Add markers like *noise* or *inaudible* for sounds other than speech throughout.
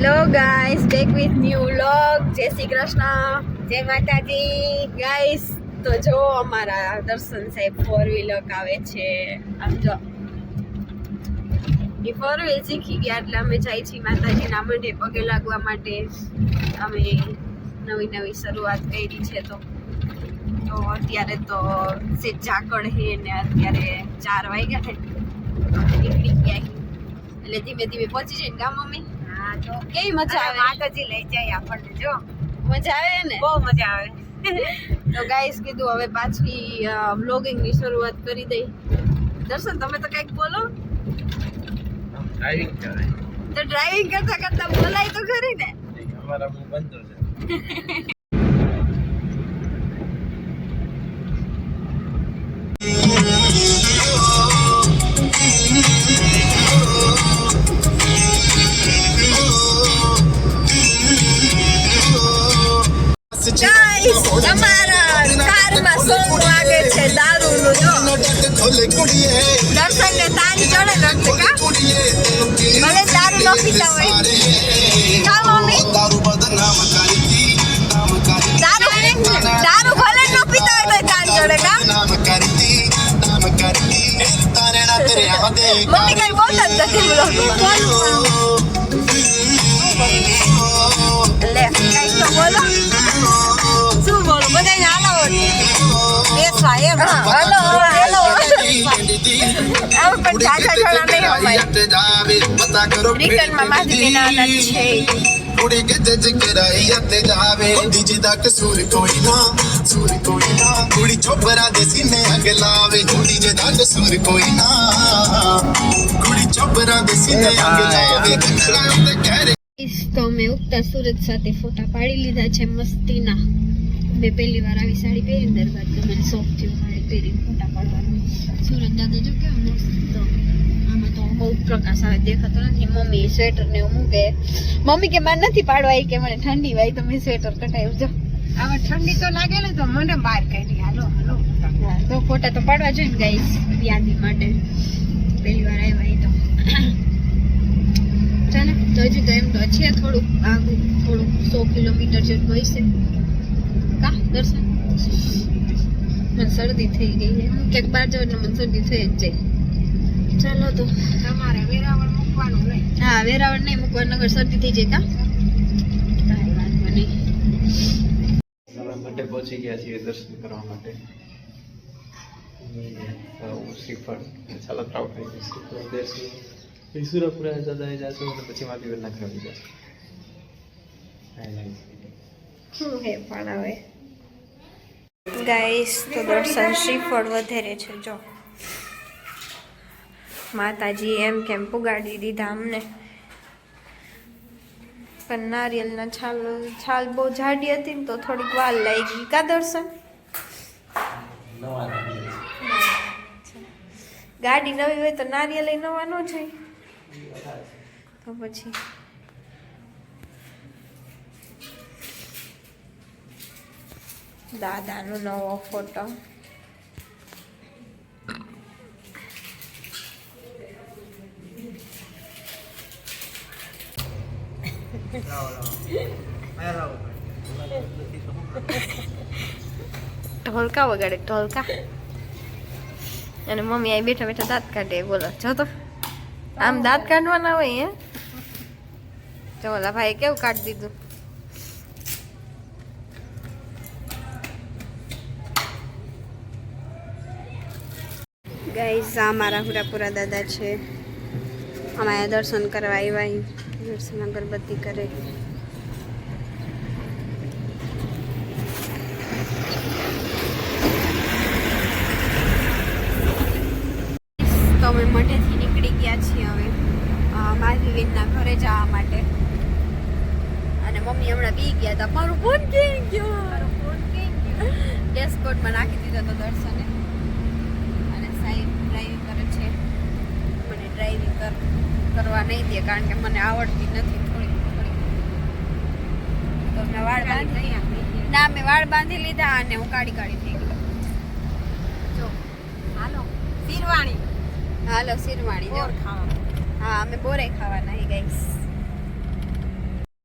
Hello guys back with new vlog Jai Shri Krishna. જય માતાજી. Guys તો જો અમારા દર્શન સાહેબ ફોર વ્હીલર આવે છે. આમ જો. એ ફોર વ્હીલ શીખી ગયા એટલે અમે જાય છીએ માતાજીના મંડે પગે લાગવા માટે. અમે નવી નવી શરૂઆત કરી છે તો. તો અત્યારે તો સે ઝાકળ હે ને અત્યારે ચાર વાગ્યા છે નીકળી ગયા. એટલે ધીમે ધીમે પહોંચી જાય ને ગામ તો કેવી મજા આવે? માતાજી લઈ જાય આપણને જો. મજા આવે ને? બહુ મજા આવે. *laughs* તો ગાઈસ કીધું હવે પાછી બ્લોગિંગની શરૂઆત કરી દઈ. દર્શન તમે તો કંઈક બોલો. ડ્રાઇવિંગ તો ડ્રાઇવિંગ કરતા કરતા બોલાય તો ખરી ને? અમારા બંધ છે. *laughs* કા મમ્મી કઈ બોલતા જ નથી vlogમાં. લે કઈ તો બોલો શું બોલું બધાને હાલો બેસવા એમ હા, હાલો હાલો આમ પણ ચાચા છોડા નહીં અમારે રિટર્નમાં માથી દેનારા છે ਕੁੜੀ ਕੇ ਜੱਜ ਕਰਾਈ ਅਤੇ ਜਾਵੇ ਡੀਜੇ ਦਾ ਕਸੂਰ ਕੋਈ ਨਾ ਸੂਰ ਕੋਈ ਨਾ ਕੁੜੀ ਚੋਬਰਾ ਦੇ ਸੀਨੇ ਅੱਗ ਲਾਵੇ ਡੀਜੇ ਦਾ ਕਸੂਰ ਕੋਈ ਨਾ ਕੁੜੀ ਚੋਬਰਾ ਦੇ ਸੀਨੇ ਅੱਗ ਲਾਵੇ ਕੰਗਣਾ ਤੇ ਕਹਿ તો અમે ઉગતા સુરત સાથે ફોટા પાડી લીધા છે મસ્તીના મેં પહેલી વાર આવી સાડી પહેરીને ત્યારબાદ તો મને શોખ થયો સાડી પહેરીને ફોટા પાડવાનું. સુરત દાદા જો કેવા મસ્ત આમાં તો બહુ પ્રકાશ આવે દેખાતો નથી. મમ્મી સ્વેટર ને એવું મૂકે. મમ્મી કે મારે નથી પાડવા. કે મને ઠંડી વાય તો મેં સ્વેટર કટાયું જો. હવે ઠંડી તો લાગે ને તો મને બહાર કાઢી. હાલો હાલો. તો ફોટા તો પાડવા જોઈએ ને ગાઈસ યાદી માટે. પહેલી વાર આવ્યા એ તો. ચાલે તો હજુ તો એમ તો છે થોડુંક આગું થોડુંક સો કિલોમીટર જેટલું હશે. કા? દર્શન? મને શરદી થઈ ગઈ છે. હું ક્યાંક બહાર જાઉં એટલે મને શરદી થઈ જ જાય. ચાલો તો તમારે વેરાવળ મૂકવાનું નહીં? હા વેરાવળ નહીં મૂકવાનું નગર શરદી થઈ જાય કા? કાંઈ વાંધો નહીં. માટે પહોંચી ગયા છીએ દર્શન કરવા માટે. શ્રીફળ. ખાઈ શ્રીફળ દર્શન. પછી સુરપુરા દાદાએ જાશું અને પછી માધીવરના ઘરે આવી જશું. શું હે પણ હવે? ગાઈસ તો દર્શન શ્રીફળ વધારે છે, જો. માતાજી એમ કેમ પુગાડી દીધા અમને. પણ નારિયેલના છાલ છાલ બહુ જાડી હતી ને તો થોડીક વાર લાગી. કા દર્શન? ગાડી નવી હોય તો નારિયેલ નવા ન જાય તો પછી દાદાનો નવો ફોટો. ઢોલકા વગાડે, ઢોલકા. અને મમ્મી અહીં બેઠા બેઠા દાંત કાઢે, બોલો. જો તો. આમ દાંત કાઢવાના હોય, હે? ચોલા ભાઈ કેવું કાઢી દીધું? ગાઈઝ આ મારા હુરાપુરા દાદા છે. અમારે દર્શન કરવા આવ્યા દર્શન અગરબત્તી કરે. તો અમે મઢેથી નીકળી ગયા છીએ હવે. અ, મારી બેનના ઘરે જવા માટે. અને મમ્મી હમણાં બી ગયા હતા મારું ફોન ક્યાં ગયો? મારું ફોન ક્યાં ગયો? ડેશબોર્ડમાં નાખી દીધો તો દર્શને અને સાહેબ ડ્રાઇવિંગ કરે છે મને કર કરવા નહીં દે કારણ કે મને આવડતી નથી થોડી થોડી. તો મેં વાળ બાંધી ના મેં વાળ બાંધી લીધા અને હું કાઢી કાઢી થઈ ગઈ. જો. હાલો શીરવાણી. હાલો શિરવાણી જો. બોર ખાવા. હા અમે બોરે ખાવાના હે ગાઈસ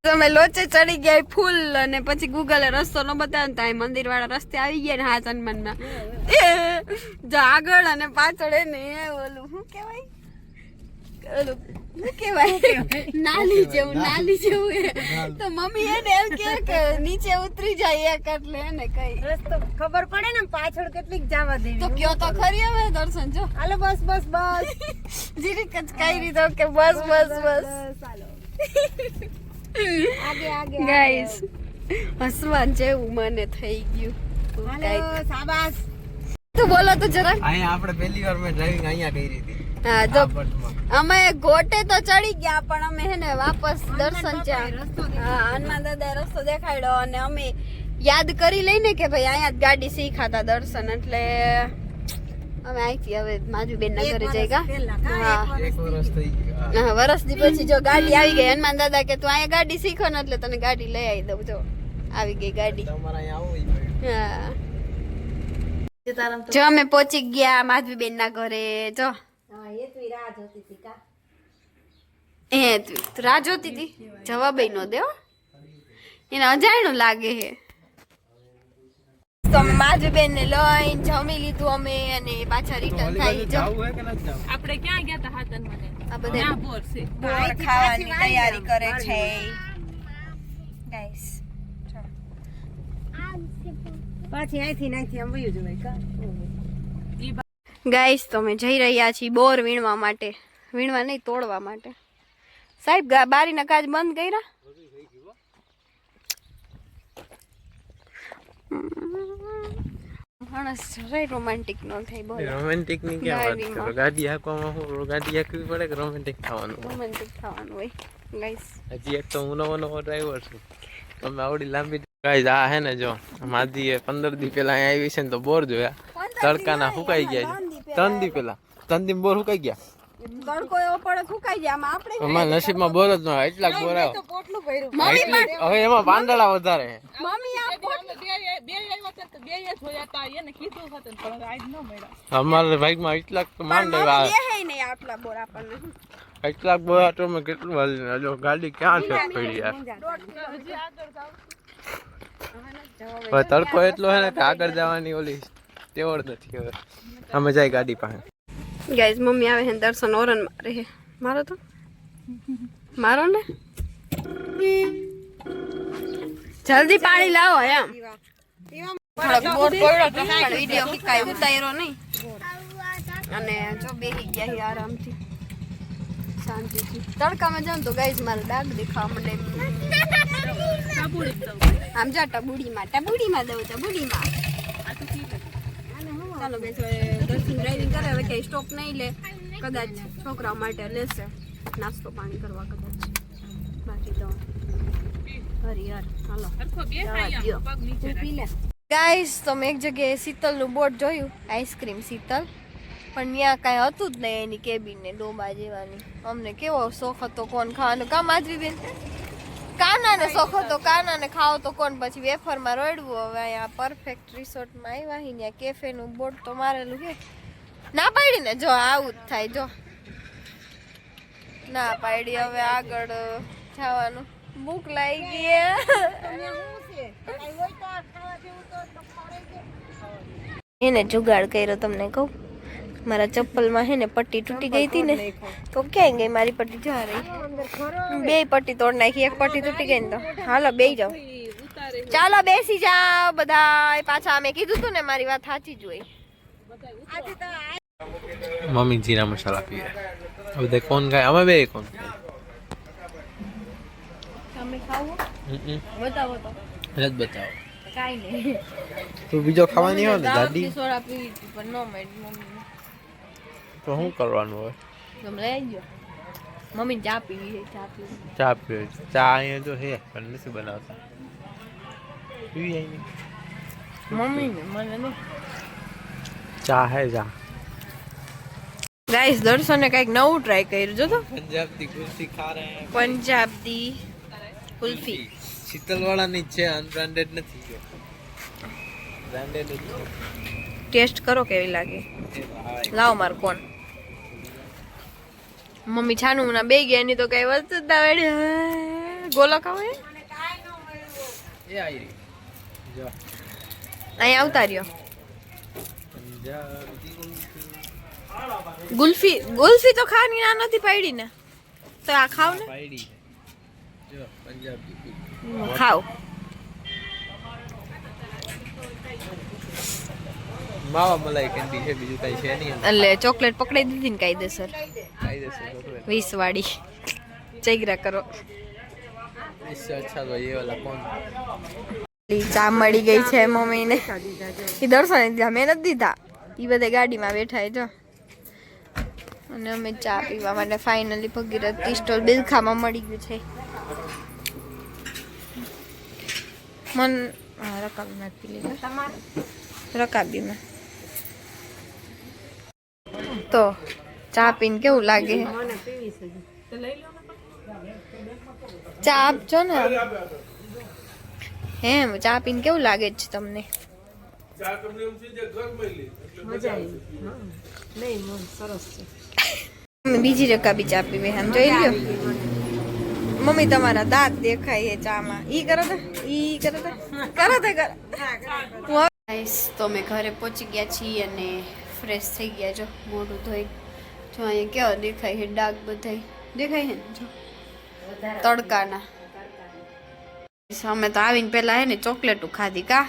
તમે લોચે ચડી ગયા ફૂલ અને પછી ગૂગલે રસ્તો ન બતાવ્યો ને ત્યાં મંદિર વાળા રસ્તે આવી ગયા ને હાથ હનુમાનના ના જો આગળ અને પાછળ એને ઓલું શું કહેવાય? નાલી જેવું નાલી જેવું તો મમ્મી એને એમ કે નીચે ઉતરી જાય એક એટલે એને કઈ રસ્તો ખબર પડે ને પાછળ કેટલીક જવા દેવી. તો કયો તો ખરી હવે દર્શન જો. હાલો બસ બસ બસ. રીતે કે બસ બસ બસ *laughs* આગે આગે ગાઈસ હસવાન જેવું મને થઈ ગયું. હાલો બોલો તો જરાક. અહીંયા આપણે પહેલી વાર મેં ડ્રાઇવિંગ અહીંયા કરી હતી. હા તો અમે ગોટે તો ચડી ગયા પણ અમે હે ને વાપસ દર્શન હા હનુમાન દાદા રસ્તો દેખાડ્યો અને અમે યાદ કરી લઈને કે ભાઈ અહીંયા જ ગાડી શીખાતા દર્શન એટલે અમે અહીંથી હવે માજુબેન ના ઘરે જઈ ગયા હા. હા. વરસથી પછી જો ગાડી આવી ગઈ હનુમાન દાદા કે તું અહીંયા ગાડી શીખો ને એટલે તને ગાડી લઈ આવી દઉં જો. આવી ગઈ ગાડી. હા. જો અમે પહોંચી ગયા માધવીબેન ના ઘરે જો. જોતી હતી કા? એ રાહ જોતી હતી જવાબ નો દેવો એને અજાણ્યું લાગે હે. તો અમે બેન ને લઈને જમી લીધું અમે અને પાછા રિટર્ન થઈ જો જાવું હે કે નથી જાવું? આપણે ક્યાં ગયા હતા હાથન મને આ બધે બોર છે. બોર ખાવાની તૈયારી કરે છે. ગાઈસ પાછી અહીંથી ને આમ વયું જવાય કા? ગાઈસ તો અમે જઈ રહ્યા છીએ બોર વીણવા માટે. વીણવા નહીં તોડવા માટે. સાહેબ બારીના કાચ બંધ કર્યા? માણસ જરાય રોમાન્ટિક નો થાય બોલો. રોમેન્ટિકની ક્યાં વાત. કરો? ગાડી હાંકવામાં શું ગાડી હાંકવી પડે કે રોમેન્ટિક થવાનું રોમેન્ટિક થવાનું હોય. ગાઈસ હજી એક તો હું નવો નવો ડ્રાઈવર છું. તમે આવડી લાંબી ગાઈઝ આ હે ને જો માધીએ પંદર દી પેલા અહીંયા આવી છે ને તો બોર જોયા. તડકાના ફૂકાઈ ગયા છે. ત્રણ દી પેલા. ત્રણ દી બોર સુકાઈ ગયા? તડકો એવો પડે ફૂકાઈ જાય આમાં આપણે અમારા નસીબમાં બોર જ ન હોય એટલા બોર આવ્યો પોટલું ભર્યું. એટલી- હવે એમાં પાંદડા વધારે છે. મમ્મી આ અમે બે બે આવ્યા હતા તો બે જોયા હતા એને કીધું હતું પણ હવે આજ ન મળ્યા. અમારા ભાગમાં એટલાક તો માંડ આવ્યા દેખાય નહીં આટલા બોર આપણને. એટલાક બોર તો મેં કેટલું હાલી જો ગાડી ક્યાં છે પડી યાર? હવે તડકો એટલો હે ને કે આગળ જવાની ઓલી તેવડ નથી હવે. અમે જાય ગાડી પાસે. ગાઈઝ મમ્મી આવે છે દર્શન ઓરન મારે હે મારો તો? મારો ને? જલ્દી પાણી લાવો એમ. વીડિયો હિકાય ઉતાર્યો નહીં. અને જો બેહી ગયા હી આરામથી. શાંતિથી. તડકામાં જાઉં તો ગાઈઝ મારે ડાઘ દેખાવા માંડે. આમ જા ટબુડીમાં ટબુડીમાં દઉં, ટબુડીમાં. ચાલો બેસો દર્શન ડ્રાઇવિંગ કરે હવે ક્યાંય સ્ટોપ નહીં લે. કદાચ છોકરાઓ માટે લેશે. નાસ્તો પાણી કરવા કદાચ. બાકી તો હરી યાર હાલો. ગાઈસ તો મેં એક જગ્યાએ શીતલનું બોર્ડ જોયું આઈસ્ક્રીમ શીતલ. પણ ત્યાં કાંઈ હતું જ નહીં એની કેબિન ને ડોબા જેવાની. અમને કેવો શોખ હતો કોણ ખાવાનો? કામ આજરી બેન કાનાને શોખ હતો કાનાને ખાવો તો કોણ? પછી વેફરમાં રડવું. હવે અહીંયા પરફેક્ટ રિસોર્ટમાં આવ્યા હી ત્યાં કેફેનું બોર્ડ તો મારેલું છે ના પાડી ને? જો આવું જ થાય. જો. ના પાડી. હવે આગળ જવાનું. ભૂખ લાગી ગઈ એને જુગાડ કર્યો તમને કહું. મારા ચપ્પલમાં હે ને પટ્ટી તૂટી ગઈ હતી ને તો ક્યાંય ગઈ મારી પટ્ટી? જા રહી. બે પટ્ટી તોડ નાખી એક પટ્ટી તૂટી ગઈ ને તો. હાલો બે જાઓ. ચાલો બેસી જાઓ બધા પાછા અમે કીધું તું ને મારી વાત સાચી જ હોય. મમ્મી જીરા મસાલા પીવે બધા કોણ ખાય? અમે બે કોણ બતાવો તો. બતાવો. કાઈ નહીં. તું બીજો ખાવાની હોય ને દાદી? સોડા પી પણ નો મેડ મમ્મી તો શું કરવાનું હોય? તમે લઈ આવજો મમ્મી ચા પીવી છે ચા પીવી ચા પીવે ચા અહીંયા તો હે પણ નથી બનાવતા. પીવી અહીં મમ્મી મને નહીં. ચા હે ચા. ગાઈસ દર્શને કંઈક નવું ટ્રાય કર્યું. જો તો. પંજાબથી કુલ્ફી ખા રહે હે. પંજાબી કુલ્ફી. શીતલ વાળાની છે અનબ્રાન્ડેડ નથી જો બ્રાન્ડેડ જ ટેસ્ટ કરો કેવી લાગે. લાવો માર કોણ મમ્મી છાનું ના બે ગયા એની તો કઈ વસ્તુ જ ના આવી રહી. અહીંયા આવતા રહ્યો. ગુલ્ફી ગુલ્ફી તો ખાવાની ના નથી પાડી ને. તો આ ખાવ ને ખાવ માવા મલાઈ કેન્ડી છે બીજું કઈ છે નહીં એટલે ચોકલેટ પકડાઈ દીધી ને કાયદેસર. કાયદેસર ચોકલેટ. વીસ વાળી ચૈગરા કરો. અચ્છા તો એ વાલા કોણ? ચા મળી ગઈ છે મમ્મી ને એ દર્શન દીધા મેં નથી દીધા. એ બધે ગાડીમાં બેઠા જો. અને અમે ચા પીવા માટે ફાઇનલી ભગીરથ ટી સ્ટોલ બિલખામાં મળી ગયું છે. મન રકાબીમાં પી લીધા. રકાબીમાં. તો ચા પીને કેવું લાગે? ચા આપજો ને? હેમ ચા પીને કેવું લાગે છે તમને? બીજી રકાબી ચા પીવે આમ જોઈ લ્યો. મમ્મી તમારા દાંત દેખાય ચામાં. ઈ કરો તો ઈ કરો તો. કરો તો કરો. તો અમે ઘરે પહોંચી ગયા છીએ અને ફ્રેશ થઈ ગયા જો મોઢું ધોઈ. જો અહીંયા કેવો દેખાય છે ડાઘ બધાય. દેખાય છે ને? જો. તડકાના. અમે તો આવીને પેલા હે ને ચોકલેટું ખાધી કા?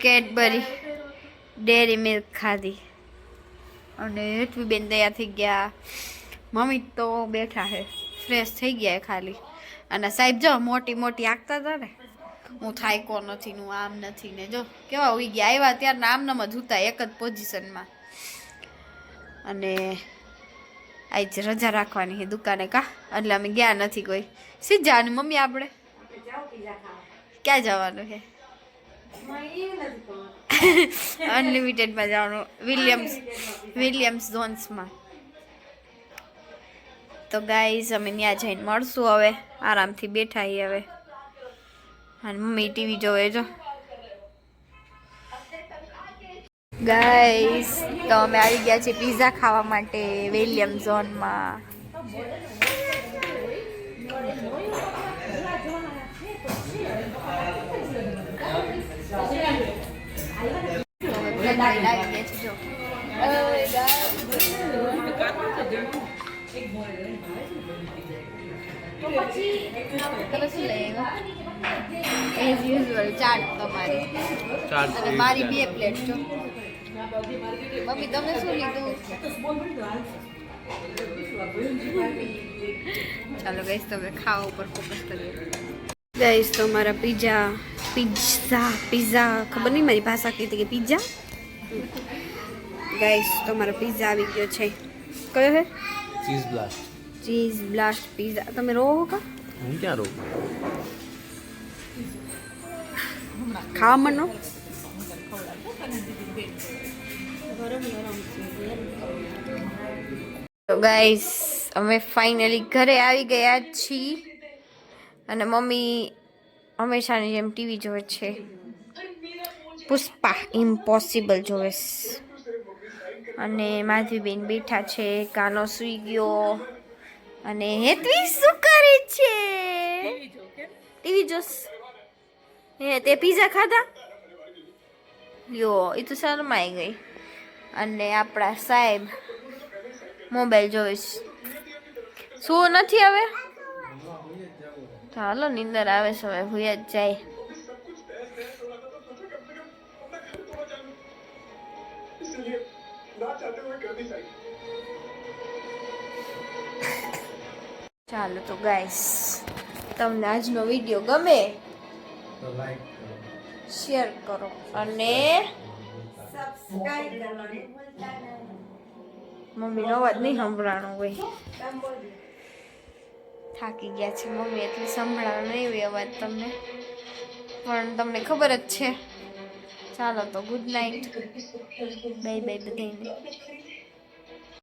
કેડબરી. ડેરી મિલ્ક ખાધી. અને હેઠવી બેન તૈયાર થઈ ગયા. મમ્મી તો બેઠા છે. ફ્રેશ થઈ ગયા ખાલી. અને સાહેબ જો મોટી મોટી આગતા હતા ને? હું થાયકો નથી ને હું આમ નથી ને જો. કેવા ઉઈ ગયા? આવ્યા ત્યારના નામ જ હતા એક જ પોઝિશનમાં અને આજ રજા રાખવાની છે દુકાને કા? એટલે અમે ગયા નથી કોઈ. સીધ જવાનું મમ્મી આપણે ક્યાં જવાનું છે? અનલિમિટેડમાં જવાનું. વિલિયમ્સ વિલિયમ્સ ઝોન્સમાં તો ગાઈઝ અમે ત્યાં જઈને મળશું હવે. આરામથી બેઠા હવે. અને મમ્મી ટીવી જોવે જો ગાઈસ તો અમે આવી ગયા છીએ પિઝા ખાવા માટે વિલિયમ ઝોનમાં તો અમે બધા આવી ગયા છીએ જો તમે શું લઈ આવ્યા એઝ યુઝ્યુઅલ ચાટ તમારી. ચાર અને મારી બે પ્લેટ જો. મમ્મી તમે શું લીધું? ચાલો ગઈશ તમે ખાવા ઉપર ફોકસ કરીએ. ગઈશ તો મારા પીઝા પિઝા પિઝા ખબર નહીં મારી ભાષા કીધી કે પિઝા ગાઈસ તો મારો પિઝા આવી ગયો છે. કયો હે cheese blast cheese blast pizza તમે રહો કા? હું ક્યાં રહું ખાવા મનો તો ગાઈસ અમે ફાઇનલી ઘરે આવી ગયા છીએ. અને મમ્મી હંમેશાની જેમ ટીવી જોવે છે. પુષ્પા ઇમ્પોસિબલ જોવે અને માધવીબેન બેઠા છે કાનો સુઈ ગયો. અને હેતવી શું કરે છે? ટીવી જોસ હે, તે પીઝા ખાધા? યો એ તો શરમાઈ ગઈ. અને આપણા સાહેબ મોબાઈલ જોઈશ શું નથી હવે? ચાલો નીંદર આવે છે હવે, ભૂયા જ જાય. ચાલો તો ગાઈસ તમને આજનો વીડિયો ગમે તો લાઈક શેર કરો. અને મમ્મીનો અવાજ નહીં સંભળાણો હોય. થાકી ગયા છે મમ્મી એટલે સંભળાણો નહીં હોય અવાજ તમને. પણ તમને ખબર જ છે. ચાલો તો ગુડ નાઇટ બાય બાય બધાને